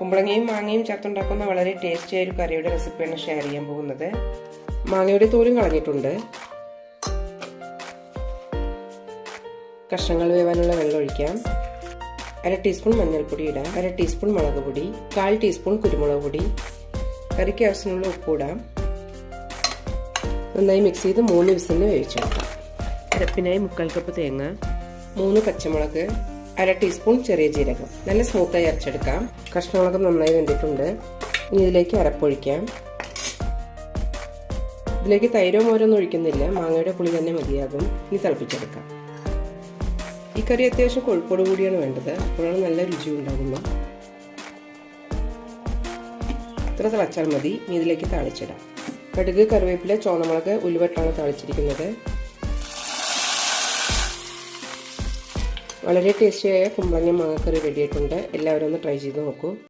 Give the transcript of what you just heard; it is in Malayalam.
കുമ്പളങ്ങയും മാങ്ങയും ചേർത്തുണ്ടാക്കുന്ന വളരെ ടേസ്റ്റിയായ ഒരു കറിയുടെ റെസിപ്പിയാണ് ഷെയർ ചെയ്യാൻ പോകുന്നത്. മാങ്ങയുടെ തോലും കളഞ്ഞിട്ടുണ്ട്. കഷ്ണങ്ങൾ വേവാനുള്ള വെള്ളം ഒഴിക്കാം. അര ടീസ്പൂൺ മഞ്ഞൾപ്പൊടി ഇടാം. അര ടീസ്പൂൺ മുളക് പൊടി. കാൽ ടീസ്പൂൺ കുരുമുളക് പൊടി. കറിക്ക് ആവശ്യമുള്ള ഉപ്പ് ഇടാം. നന്നായി മിക്സ് ചെയ്ത് മൂന്ന് വിസിലിന് വേവിച്ചെടുക്കാം. അരപ്പിനായി മുക്കാൽ കപ്പ് തേങ്ങ. മൂന്ന് പച്ചമുളക്. അര ടീസ്പൂൺ ചെറിയ ജീരകം. നല്ല സ്മൂത്തായി അരച്ചെടുക്കാം. കഷ്ണമുളക് നന്നായി വെന്തിട്ടുണ്ട്. ഇനി ഇതിലേക്ക് അരപ്പൊഴിക്കാം ഇതിലേക്ക് തൈരോ മോരൊന്നും ഒഴിക്കുന്നില്ല. മാങ്ങയുടെ പുളി തന്നെ മതിയാകും. ഇനി തിളപ്പിച്ചെടുക്കാം. ഈ കറി അത്യാവശ്യം കൊഴുപ്പോട് കൂടിയാണ് വേണ്ടത്. അപ്പോഴാണ് നല്ല രുചി ഉണ്ടാകുന്നത്. ഇത്ര തിളച്ചാൽ മതി. ഇനി ഇതിലേക്ക് താളിച്ചിടാം. കടുക് കറിവേപ്പില ചോന്നമുളക് ഉലുവട്ടാണ് താളിച്ചിരിക്കുന്നത്. വളരെ ടേസ്റ്റിയായ കുമ്പളങ്ങ മാങ്ങക്കറി റെഡിയായിട്ടുണ്ട് എല്ലാവരും ഒന്ന് ട്രൈ ചെയ്ത് നോക്കൂ.